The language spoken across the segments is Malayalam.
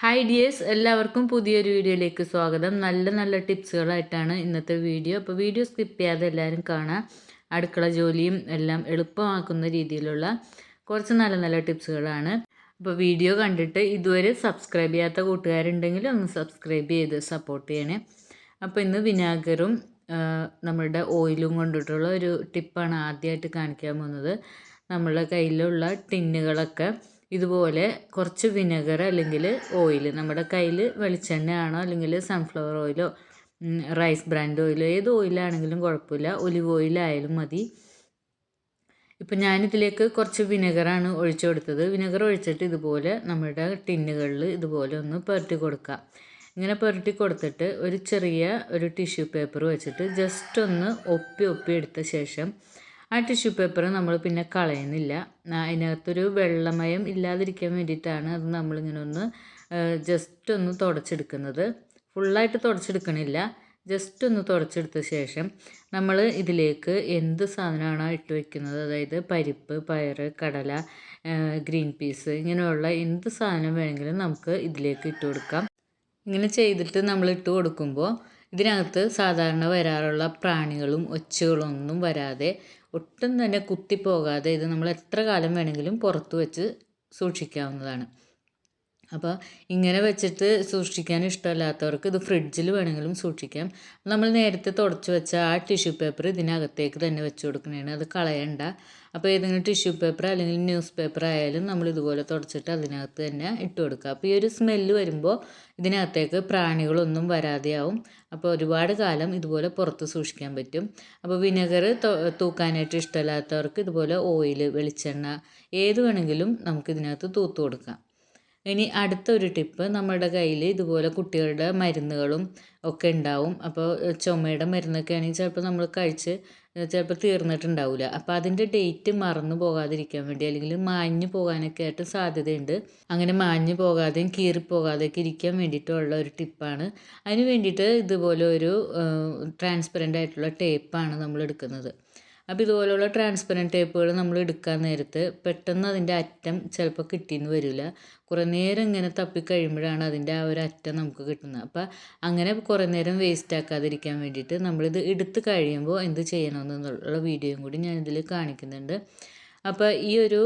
ഹായ് ഡിയേഴ്സ് എല്ലാവർക്കും പുതിയൊരു വീഡിയോയിലേക്ക് സ്വാഗതം. നല്ല നല്ല ടിപ്സുകളായിട്ടാണ് ഇന്നത്തെ വീഡിയോ. അപ്പോൾ വീഡിയോ സ്കിപ്പ് ചെയ്യാതെ എല്ലാവരും കാണാം. അടുക്കള ജോലിയും എല്ലാം എളുപ്പമാക്കുന്ന രീതിയിലുള്ള കുറച്ച് നല്ല നല്ല ടിപ്സുകളാണ്. അപ്പോൾ വീഡിയോ കണ്ടിട്ട് ഇതുവരെ സബ്സ്ക്രൈബ് ചെയ്യാത്ത കൂട്ടുകാരുണ്ടെങ്കിൽ ഒന്ന് സബ്സ്ക്രൈബ് ചെയ്ത് സപ്പോർട്ട് ചെയ്യണേ. അപ്പോൾ ഇന്ന് വിനാഗറും നമ്മളുടെ ഓയിലും കൊണ്ടിട്ടുള്ള ഒരു ടിപ്പാണ് ആദ്യമായിട്ട് കാണിക്കാൻ പോകുന്നത്. നമ്മളുടെ കയ്യിലുള്ള ടിന്നുകളൊക്കെ ഇതുപോലെ കുറച്ച് വിനെഗർ അല്ലെങ്കിൽ ഓയിൽ നമ്മുടെ കയ്യിൽ വെളിച്ചെണ്ണയാണോ അല്ലെങ്കിൽ സൺഫ്ലവർ ഓയിലോ റൈസ് ബ്രാൻഡ് ഓയിലോ ഏത് ഓയിലാണെങ്കിലും കുഴപ്പമില്ല. ഒലിവ് ഓയിലായാലും മതി. ഇപ്പം ഞാനിതിലേക്ക് കുറച്ച് വിനെഗറാണ് ഒഴിച്ചു കൊടുത്തത്. വിനെഗർ ഒഴിച്ചിട്ട് ഇതുപോലെ നമ്മുടെ ടിന്നുകളിൽ ഇതുപോലെ ഒന്ന് പുരട്ടി കൊടുക്കുക. ഇങ്ങനെ പുരട്ടി കൊടുത്തിട്ട് ഒരു ചെറിയ ഒരു ടിഷ്യൂ പേപ്പർ വെച്ചിട്ട് ജസ്റ്റ് ഒന്ന് ഒപ്പി ഒപ്പി എടുത്ത ശേഷം ആ ടിഷ്യൂ പേപ്പർ നമ്മൾ പിന്നെ കളയുന്നില്ല. അതിനകത്തൊരു വെള്ളമയം ഇല്ലാതിരിക്കാൻ വേണ്ടിയിട്ടാണ് അത് നമ്മളിങ്ങനെ ഒന്ന് ജസ്റ്റ് ഒന്ന് തുടച്ചെടുക്കുന്നത്. ഫുള്ളായിട്ട് തുടച്ചെടുക്കണില്ല. ജസ്റ്റ് ഒന്ന് തുടച്ചെടുത്ത ശേഷം നമ്മൾ ഇതിലേക്ക് എന്ത് സാധനമാണോ ഇട്ട് വയ്ക്കുന്നത് അതായത് പരിപ്പ് പയർ കടല ഗ്രീൻ പീസ് ഇങ്ങനെയുള്ള എന്ത് സാധനം വേണമെങ്കിലും നമുക്ക് ഇതിലേക്ക് ഇട്ട് കൊടുക്കാം. ഇങ്ങനെ ചെയ്തിട്ട് നമ്മൾ ഇട്ട് കൊടുക്കുമ്പോൾ ഇതിനകത്ത് സാധാരണ വരാറുള്ള പ്രാണികളും ഒച്ചകളൊന്നും വരാതെ ഒട്ടും തന്നെ കുത്തിപ്പോകാതെ ഇത് നമ്മൾ എത്ര കാലം വേണമെങ്കിലും പുറത്ത് വെച്ച് സൂക്ഷിക്കാവുന്നതാണ്. അപ്പോൾ ഇങ്ങനെ വെച്ചിട്ട് സൂക്ഷിക്കാൻ ഇഷ്ടമല്ലാത്തവർക്ക് ഇത് ഫ്രിഡ്ജിൽ വേണമെങ്കിലും സൂക്ഷിക്കാം. നമ്മൾ നേരത്തെ തുടച്ച് വെച്ച ആ ടിഷ്യൂ പേപ്പർ ഇതിനകത്തേക്ക് തന്നെ വെച്ച് കൊടുക്കണതാണ് അത് കളയണ്ട. അപ്പോൾ ഏതെങ്കിലും ടിഷ്യൂ പേപ്പർ അല്ലെങ്കിൽ ന്യൂസ് പേപ്പർ ആയാലും നമ്മൾ ഇതുപോലെ തുടച്ചിട്ട് അതിനകത്ത് തന്നെ ഇട്ട് കൊടുക്കുക. അപ്പോൾ ഈ ഒരു സ്മെല്ല് വരുമ്പോൾ ഇതിനകത്തേക്ക് പ്രാണികളൊന്നും വരാതെയാവും. അപ്പോൾ ഒരുപാട് കാലം ഇതുപോലെ പുറത്ത് സൂക്ഷിക്കാൻ പറ്റും. അപ്പോൾ വിനെഗർ തൂക്കാനായിട്ട് ഇഷ്ടമല്ലാത്തവർക്ക് ഇതുപോലെ ഓയിൽ വെളിച്ചെണ്ണ ഏത് വേണമെങ്കിലും നമുക്ക് ഇതിനകത്ത് തൂത്ത് കൊടുക്കാം. ഇനി അടുത്തൊരു ടിപ്പ് നമ്മുടെ കയ്യിൽ ഇതുപോലെ കുട്ടികളുടെ മരുന്നുകളും ഒക്കെ ഉണ്ടാവും. അപ്പോൾ ചുമയുടെ മരുന്നൊക്കെ ആണെങ്കിൽ ചിലപ്പോൾ നമ്മൾ കഴിച്ച് ചിലപ്പോൾ തീർന്നിട്ടുണ്ടാവില്ല അപ്പോൾ അതിന്റെ ഡേറ്റ് മറന്നു പോകാതിരിക്കാൻ വേണ്ടി അല്ലെങ്കിൽ മാഞ്ഞു പോകാനൊക്കെ ആയിട്ട് സാധ്യതയുണ്ട്. അങ്ങനെ മാഞ്ഞു പോകാതെയും കീറിപ്പോകാതെയൊക്കെ ഇരിക്കാൻ വേണ്ടിയിട്ടുള്ള ഒരു ടിപ്പാണ്. അതിന് വേണ്ടിയിട്ട് ഇതുപോലെ ഒരു ട്രാൻസ്പെറന്റ് ആയിട്ടുള്ള ടേപ്പാണ് നമ്മൾ എടുക്കുന്നത്. അപ്പോൾ ഇതുപോലുള്ള ട്രാൻസ്പെറന്റ് ടേപ്പുകൾ നമ്മൾ എടുക്കാൻ നേരത്ത് പെട്ടെന്ന് അതിന്റെ അറ്റം ചിലപ്പോൾ കിട്ടിയെന്ന് വരില്ല കുറേ നേരം ഇങ്ങനെ തപ്പി കഴിയുമ്പോഴാണ് അതിന്റെ ആ ഒരു അറ്റം നമുക്ക് കിട്ടുന്നത്. അപ്പോൾ അങ്ങനെ കുറേ നേരം വേസ്റ്റ് ആക്കാതിരിക്കാൻ വേണ്ടിയിട്ട് നമ്മളിത് എടുത്ത് കഴിയുമ്പോൾ എന്ത് ചെയ്യണമെന്നുള്ള വീഡിയോയും കൂടി ഞാൻ ഞാനിതിൽ കാണിക്കുന്നുണ്ട്. അപ്പോൾ ഈ ഒരു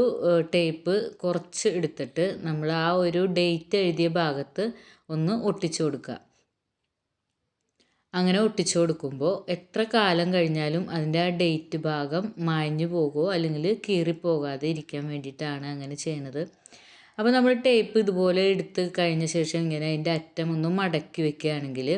ടേപ്പ് കുറച്ച് എടുത്തിട്ട് നമ്മൾ ആ ഒരു ഡേറ്റ് എഴുതിയ ഭാഗത്ത് ഒന്ന് ഒട്ടിച്ചു കൊടുക്കുക. അങ്ങനെ ഒട്ടിച്ചു കൊടുക്കുമ്പോൾ എത്ര കാലം കഴിഞ്ഞാലും അതിന്റെ ആ ഡേറ്റ് ഭാഗം മാഞ്ഞു പോകുമോ അല്ലെങ്കിൽ കീറിപ്പോകാതെ ഇരിക്കാൻ വേണ്ടിയിട്ടാണ് അങ്ങനെ ചെയ്യുന്നത്. അപ്പോൾ നമ്മൾ ടേപ്പ് ഇതുപോലെ എടുത്ത് കഴിഞ്ഞ ശേഷം ഇങ്ങനെ അതിന്റെ അറ്റം ഒന്ന് മടക്കി വെക്കുകയാണെങ്കിൽ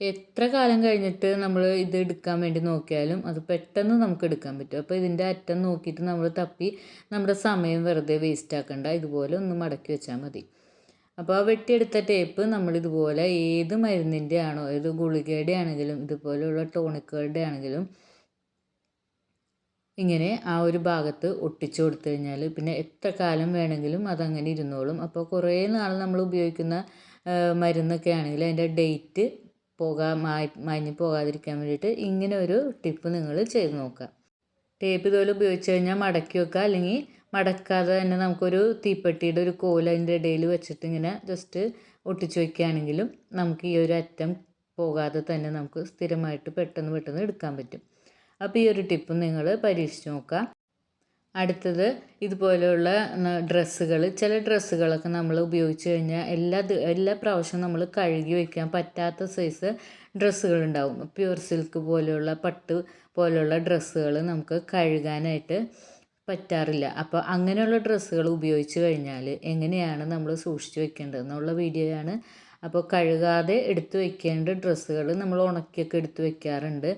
എത്ര കാലം കഴിഞ്ഞിട്ട് നമ്മൾ ഇത് എടുക്കാൻ വേണ്ടി നോക്കിയാലും അത് പെട്ടെന്ന് നമുക്ക് എടുക്കാൻ പറ്റും. അപ്പോൾ ഇതിന്റെ അറ്റം നോക്കിയിട്ട് നമ്മൾ തപ്പി നമ്മുടെ സമയം വെറുതെ വേസ്റ്റ് ആക്കണ്ട. ഇതുപോലെ ഒന്ന് മടക്കി വെച്ചാൽ മതി. അപ്പോൾ ആ വെട്ടിയെടുത്ത ടേപ്പ് നമ്മളിതുപോലെ ഏത് മരുന്നിന്റെ ആണോ ഏത് ഗുളികയുടെ ആണെങ്കിലും ഇതുപോലെയുള്ള ടോണിക്കുകളുടെ ആണെങ്കിലും ഇങ്ങനെ ആ ഒരു ഭാഗത്ത് ഒട്ടിച്ചു കൊടുത്തു കഴിഞ്ഞാൽ പിന്നെ എത്ര കാലം വേണമെങ്കിലും അതങ്ങനെ ഇരുന്നോളും. അപ്പോൾ കുറേ നാൾ നമ്മൾ ഉപയോഗിക്കുന്ന മരുന്നൊക്കെ ആണെങ്കിൽ അതിന്റെ ഡേറ്റ് പോകാ മാഞ്ഞു പോകാതിരിക്കാൻ വേണ്ടിയിട്ട് ഇങ്ങനെ ഒരു ടിപ്പ് നിങ്ങൾ ചെയ്ത് നോക്കുക. ടേപ്പ് ഇതുപോലെ ഉപയോഗിച്ച് കഴിഞ്ഞാൽ മടക്കി വെക്കുക. അല്ലെങ്കിൽ മടക്കാതെ തന്നെ നമുക്കൊരു തീപ്പെട്ടിയുടെ ഒരു കോൽ അതിന്റെ ഇടയിൽ വെച്ചിട്ട് ഇങ്ങനെ ജസ്റ്റ് ഒട്ടിച്ചു വയ്ക്കുകയാണെങ്കിലും നമുക്ക് ഈ ഒരു അറ്റം പോകാതെ തന്നെ നമുക്ക് സ്ഥിരമായിട്ട് പെട്ടെന്ന് പെട്ടെന്ന് എടുക്കാൻ പറ്റും. അപ്പോൾ ഈ ഒരു ടിപ്പ് നിങ്ങൾ പരീക്ഷിച്ച് നോക്കുക. അടുത്തത് ഇതുപോലെയുള്ള ഡ്രസ്സുകൾ. ചില ഡ്രസ്സുകളൊക്കെ നമ്മൾ ഉപയോഗിച്ച് കഴിഞ്ഞാൽ എല്ലാ എല്ലാ പ്രാവശ്യവും നമ്മൾ കഴുകി വയ്ക്കാൻ പറ്റാത്ത സൈസ് ഡ്രസ്സുകളുണ്ടാവും പ്യുർ സിൽക്ക് പോലെയുള്ള പട്ട് പോലെയുള്ള ഡ്രസ്സുകൾ നമുക്ക് കഴുകാനായിട്ട് പറ്റാറില്ല. അപ്പോൾ അങ്ങനെയുള്ള ഡ്രസ്സുകൾ ഉപയോഗിച്ച് കഴിഞ്ഞാൽ എങ്ങനെയാണ് നമ്മൾ സൂക്ഷിച്ച് വെക്കേണ്ടത് എന്നുള്ള വീഡിയോയാണ്. അപ്പോൾ കഴുകാതെ എടുത്തു വെക്കേണ്ട ഡ്രസ്സുകൾ നമ്മൾ ഉണക്കിയൊക്കെ എടുത്തു വെക്കാറുണ്ട്.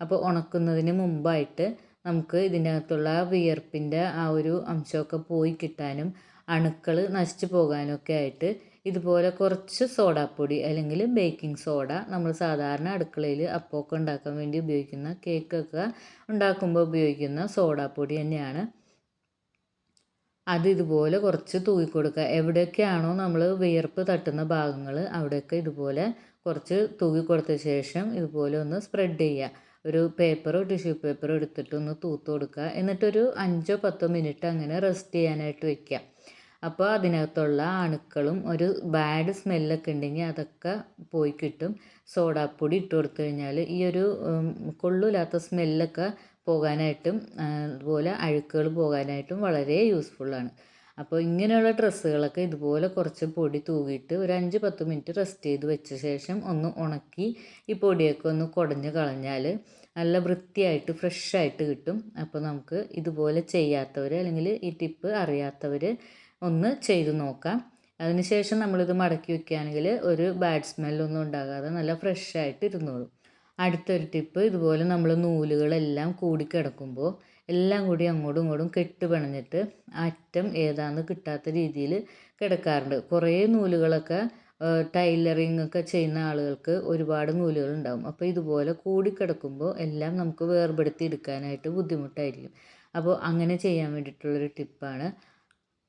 അപ്പോൾ ഉണക്കുന്നതിന് മുമ്പായിട്ട് നമുക്ക് ഇതിനകത്തുള്ള വിയർപ്പിന്റെ ആ ഒരു അംശമൊക്കെ പോയി കിട്ടാനും അണുക്കൾ നശിച്ചു പോകാനൊക്കെ ആയിട്ട് ഇതുപോലെ കുറച്ച് സോഡാപ്പൊടി അല്ലെങ്കിൽ ബേക്കിംഗ് സോഡ നമ്മൾ സാധാരണ അടുക്കളയിൽ അപ്പമൊക്കെ ഉണ്ടാക്കാൻ വേണ്ടി ഉപയോഗിക്കുന്ന കേക്കൊക്കെ ഉണ്ടാക്കുമ്പോൾ ഉപയോഗിക്കുന്ന സോഡാപ്പൊടി തന്നെയാണ്. അത് ഇതുപോലെ കുറച്ച് തൂക്കി കൊടുക്കുക. എവിടെയൊക്കെയാണോ നമ്മൾ വിയർപ്പ് തട്ടുന്ന ഭാഗങ്ങൾ അവിടെയൊക്കെ ഇതുപോലെ കുറച്ച് തൂക്കി കൊടുത്ത ശേഷം ഇതുപോലെ ഒന്ന് സ്പ്രെഡ് ചെയ്യുക. ഒരു പേപ്പറോ ടിഷ്യൂ പേപ്പറോ എടുത്തിട്ട് ഒന്ന് തൂത്ത് കൊടുക്കുക. എന്നിട്ടൊരു അഞ്ചോ പത്തോ മിനിറ്റ് അങ്ങനെ റെസ്റ്റ് ചെയ്യാനായിട്ട് വെക്കുക. അപ്പോൾ അതിനകത്തുള്ള അണുക്കളും ഒരു ബാഡ് സ്മെല്ലൊക്കെ ഉണ്ടെങ്കിൽ അതൊക്കെ പോയി കിട്ടും. സോഡാപ്പൊടി ഇട്ട് കൊടുത്തു കഴിഞ്ഞാൽ ഈ ഒരു കൊള്ളില്ലാത്ത സ്മെല്ലൊക്കെ പോകാനായിട്ടും അതുപോലെ അഴുക്കുകൾ പോകാനായിട്ടും വളരെ യൂസ്ഫുള്ളാണ് അപ്പോൾ ഇങ്ങനെയുള്ള ഡ്രസ്സുകളൊക്കെ ഇതുപോലെ കുറച്ച് പൊടി തൂകിയിട്ട് ഒരു അഞ്ച് പത്ത് മിനിറ്റ് റെസ്റ്റ് ചെയ്ത് വെച്ച ശേഷം ഒന്ന് ഉണക്കി ഈ പൊടിയൊക്കെ ഒന്ന് കുടഞ്ഞ് കളഞ്ഞാൽ നല്ല വൃത്തിയായിട്ട് ഫ്രഷായിട്ട് കിട്ടും. അപ്പോൾ നമുക്ക് ഇതുപോലെ ചെയ്യാത്തവർ അല്ലെങ്കിൽ ഈ ടിപ്പ് അറിയാത്തവർ ഒന്ന് ചെയ്ത് നോക്കാം. അതിനുശേഷം നമ്മളിത് മടക്കി വെക്കുകയാണെങ്കിൽ ഒരു ബാഡ് സ്മെല്ലൊന്നും ഉണ്ടാകാതെ നല്ല ഫ്രഷ് ആയിട്ട് ഇരുന്നോളും. അടുത്തൊരു ടിപ്പ് ഇതുപോലെ നമ്മൾ നൂലുകളെല്ലാം കൂടി കിടക്കുമ്പോൾ എല്ലാം കൂടി അങ്ങോട്ടും ഇങ്ങോട്ടും കെട്ട് പിണഞ്ഞിട്ട് അറ്റം ഏതാന്ന് കിട്ടാത്ത രീതിയിൽ കിടക്കാറുണ്ട്. കുറേ നൂലുകളൊക്കെ ടൈലറിങ് ഒക്കെ ചെയ്യുന്ന ആളുകൾക്ക് ഒരുപാട് നൂലുകൾ ഉണ്ടാവും. അപ്പോൾ ഇതുപോലെ കൂടി കിടക്കുമ്പോൾ എല്ലാം നമുക്ക് വേർപെടുത്തി എടുക്കാനായിട്ട് ബുദ്ധിമുട്ടായിരിക്കും. അപ്പോൾ അങ്ങനെ ചെയ്യാൻ വേണ്ടിയിട്ടുള്ളൊരു ടിപ്പാണ്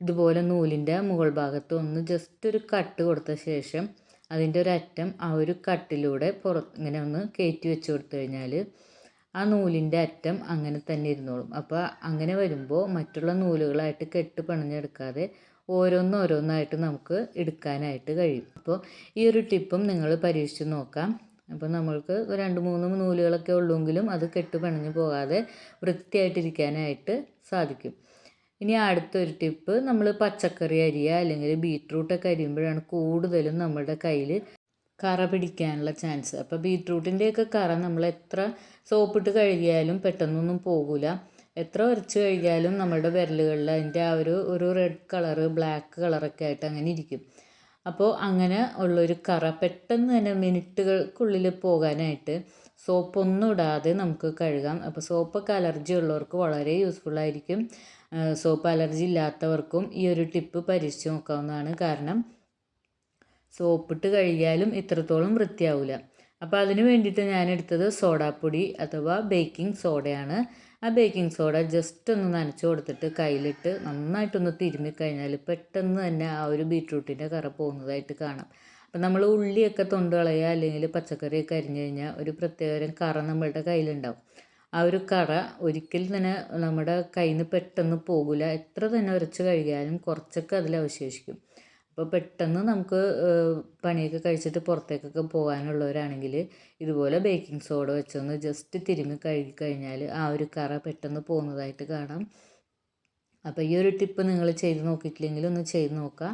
ഇതുപോലെ നൂലിന്റെ മുകൾ ഭാഗത്ത് ഒന്ന് ജസ്റ്റ് ഒരു കട്ട് കൊടുത്ത ശേഷം അതിന്റെ ഒരറ്റം ആ ഒരു കട്ടിലൂടെ പുറത്ത് ഇങ്ങനെ ഒന്ന് കയറ്റി വെച്ച് കൊടുത്തു കഴിഞ്ഞാൽ ആ നൂലിന്റെ അറ്റം അങ്ങനെ തന്നെ ഇരുന്നോളും. അപ്പോൾ അങ്ങനെ വരുമ്പോൾ മറ്റുള്ള നൂലുകളായിട്ട് കെട്ട് പണിഞ്ഞെടുക്കാതെ ഓരോന്നോരോന്നായിട്ട് നമുക്ക് എടുക്കാനായിട്ട് കഴിയും. അപ്പോൾ ഈ ഒരു ടിപ്പും നിങ്ങൾ പരീക്ഷിച്ച് നോക്കാം. അപ്പോൾ നമ്മൾക്ക് രണ്ട് മൂന്ന് നൂലുകളൊക്കെ ഉള്ളെങ്കിലും അത് കെട്ട് പണിഞ്ഞു പോകാതെ വൃത്തിയായിട്ടിരിക്കാനായിട്ട് സാധിക്കും. ഇനി അടുത്തൊരു ടിപ്പ് നമ്മൾ പച്ചക്കറി അരിയ അല്ലെങ്കിൽ ബീട്രൂട്ടൊക്കെ അരിയുമ്പോഴാണ് കൂടുതലും നമ്മുടെ കയ്യിൽ കറ പിടിക്കാനുള്ള ചാൻസ്. അപ്പോൾ ബീട്രൂട്ടിന്റെയൊക്കെ കറ നമ്മൾ എത്ര സോപ്പിട്ട് കഴുകിയാലും പെട്ടെന്നൊന്നും പോകില്ല എത്ര ഉരച്ച് കഴുകിയാലും നമ്മുടെ വിരലുകളിൽ അതിന്റെ ആ ഒരു ഒരു റെഡ് കളറ് ബ്ലാക്ക് കളറൊക്കെ ആയിട്ട് അങ്ങനെ ഇരിക്കും. അപ്പോൾ അങ്ങനെ ഉള്ളൊരു കറ പെട്ടെന്ന് തന്നെ മിനിറ്റുകൾക്കുള്ളിൽ പോകാനായിട്ട് സോപ്പൊന്നും ഇടാതെ നമുക്ക് കഴുകാം. അപ്പോൾ സോപ്പൊക്കെ അലർജി ഉള്ളവർക്ക് വളരെ യൂസ്ഫുൾ ആയിരിക്കും. സോപ്പ് അലർജി ഇല്ലാത്തവർക്കും ഈ ഒരു ടിപ്പ് പരീക്ഷിച്ച് നോക്കാവുന്നതാണ്. കാരണം സോപ്പിട്ട് കഴുകിയാലും ഇത്രത്തോളം വൃത്തിയാവില്ല അപ്പോൾ അതിന് വേണ്ടിയിട്ട് ഞാൻ എടുത്തത് സോഡാപ്പൊടി അഥവാ ബേക്കിംഗ് സോഡയാണ്. ആ ബേക്കിംഗ് സോഡ ജസ്റ്റ് ഒന്ന് നനച്ച് കൊടുത്തിട്ട് കയ്യിലിട്ട് നന്നായിട്ടൊന്ന് തിരുമ്മി കഴിഞ്ഞാൽ പെട്ടെന്ന് തന്നെ ആ ഒരു ബീട്രൂട്ടിന്റെ കറ പോകുന്നതായിട്ട് കാണാം. അപ്പം നമ്മൾ ഉള്ളിയൊക്കെ തൊണ്ട് കളയുക അല്ലെങ്കിൽ പച്ചക്കറിയൊക്കെ അരിഞ്ഞു കഴിഞ്ഞാൽ ഒരു പ്രത്യേകതരം കറ നമ്മളുടെ കയ്യിലുണ്ടാവും. ആ ഒരു കറ ഒരിക്കലും തന്നെ നമ്മുടെ കയ്യിൽ നിന്ന് പെട്ടെന്ന് പോകില്ല എത്ര തന്നെ ഉരച്ച് കഴുകിയാലും കുറച്ചൊക്കെ അതിൽ അവശേഷിക്കും. അപ്പോൾ പെട്ടെന്ന് നമുക്ക് പണിയൊക്കെ കഴിച്ചിട്ട് പുറത്തേക്കൊക്കെ പോകാനുള്ളവരാണെങ്കിൽ ഇതുപോലെ ബേക്കിംഗ് സോഡ വെച്ചൊന്ന് ജസ്റ്റ് തിരുമ്മി കഴുകി കഴിഞ്ഞാൽ ആ ഒരു കറ പെട്ടെന്ന് പോകുന്നതായിട്ട് കാണാം. അപ്പോൾ ഈ ഒരു ടിപ്പ് നിങ്ങൾ ചെയ്ത് നോക്കിയിട്ടില്ലെങ്കിൽ ഒന്ന് ചെയ്ത് നോക്കുക.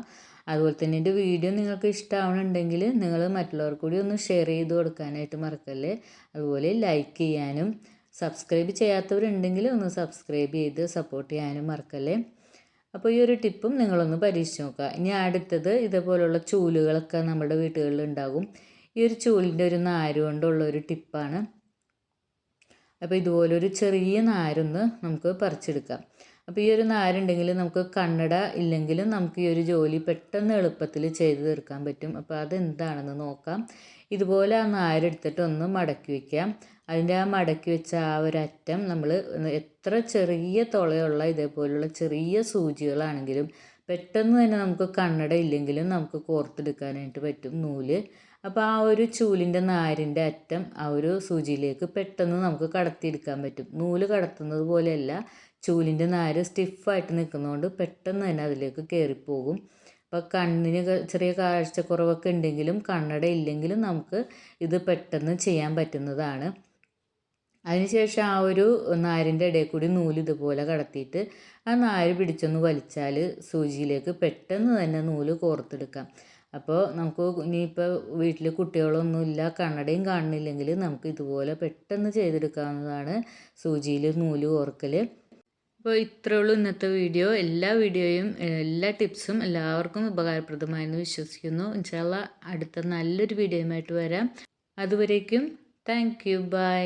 അതുപോലെ തന്നെ എന്റെ വീഡിയോ നിങ്ങൾക്ക് ഇഷ്ടമാവണമെങ്കിൽ നിങ്ങൾ മറ്റുള്ളവർക്കൂടി ഒന്ന് ഷെയർ ചെയ്ത് കൊടുക്കാനായിട്ട് മറക്കല്ലേ. അതുപോലെ ലൈക്ക് ചെയ്യാനും സബ്സ്ക്രൈബ് ചെയ്യാത്തവരുണ്ടെങ്കിൽ ഒന്ന് സബ്സ്ക്രൈബ് ചെയ്ത് സപ്പോർട്ട് ചെയ്യാനും മറക്കല്ലേ? അപ്പോൾ ഈ ഒരു ടിപ്പും നിങ്ങളൊന്ന് പരീക്ഷിച്ച് നോക്കുക. ഇനി അടുത്തത് ഇതേപോലുള്ള ചൂലുകളൊക്കെ നമ്മുടെ വീടുകളിൽ ഉണ്ടാകും. ഈ ഒരു ചൂലിന്റെ ഒരു നാര് കൊണ്ടുള്ള ഒരു ടിപ്പാണ്. അപ്പോൾ ഇതുപോലൊരു ചെറിയ നാരൊന്ന് നമുക്ക് പറിച്ചെടുക്കാം. അപ്പോൾ ഈ ഒരു നാരുണ്ടെങ്കിൽ നമുക്ക് കണ്ണട ഇല്ലെങ്കിലും നമുക്ക് ഈ ഒരു ജോലി പെട്ടെന്ന് എളുപ്പത്തിൽ ചെയ്ത് തീർക്കാൻ പറ്റും. അപ്പോൾ അതെന്താണെന്ന് നോക്കാം. ഇതുപോലെ ആ നാരെടുത്തിട്ട് ഒന്ന് മടക്കി വയ്ക്കാം. അതിന്റെ ആ മടക്കി വെച്ച ആ ഒരു അറ്റം നമ്മൾ എത്ര ചെറിയ തുളയുള്ള ഇതേപോലുള്ള ചെറിയ സൂചികളാണെങ്കിലും പെട്ടെന്ന് തന്നെ നമുക്ക് കണ്ണട ഇല്ലെങ്കിലും നമുക്ക് കോർത്തെടുക്കാനായിട്ട് പറ്റും നൂൽ. അപ്പോൾ ആ ഒരു ചൂലിന്റെ നാരിന്റെ അറ്റം ആ ഒരു സൂചിയിലേക്ക് പെട്ടെന്ന് നമുക്ക് കടത്തിയെടുക്കാൻ പറ്റും. നൂൽ കടത്തുന്നത് പോലെയല്ല ചൂലിന്റെ നാര് സ്റ്റിഫായിട്ട് നിൽക്കുന്നതുകൊണ്ട് പെട്ടെന്ന് തന്നെ അതിലേക്ക് കയറിപ്പോകും. അപ്പോൾ കണ്ണിന് ചെറിയ കാഴ്ചക്കുറവൊക്കെ ഉണ്ടെങ്കിലും കണ്ണട ഇല്ലെങ്കിലും നമുക്ക് ഇത് പെട്ടെന്ന് ചെയ്യാൻ പറ്റുന്നതാണ്. അതിനുശേഷം ആ ഒരു നാരിന്റെ ഇടയിൽ കൂടി നൂൽ ഇതുപോലെ കടത്തിയിട്ട് ആ നാര് പിടിച്ചൊന്ന് വലിച്ചാൽ സൂചിയിലേക്ക് പെട്ടെന്ന് തന്നെ നൂൽ കോർത്തെടുക്കാം. അപ്പോൾ നമുക്ക് ഇനിയിപ്പോൾ വീട്ടിൽ കുട്ടികളൊന്നുമില്ല കണ്ണടയും കാണുന്നില്ലെങ്കിൽ നമുക്ക് ഇതുപോലെ പെട്ടെന്ന് ചെയ്തെടുക്കാവുന്നതാണ് സൂചിയിൽ നൂൽ കോർക്കൽ. അപ്പോൾ ഇത്രയേ ഉള്ളൂ ഇന്നത്തെ വീഡിയോ. എല്ലാ വീഡിയോയും എല്ലാ ടിപ്സും എല്ലാവർക്കും ഉപകാരപ്രദമായെന്ന് വിശ്വസിക്കുന്നു. ഇൻഷാല്ല അടുത്ത നല്ലൊരു വീഡിയോയുമായിട്ട് വരാം. അതുവരേക്കും താങ്ക് യു ബൈ.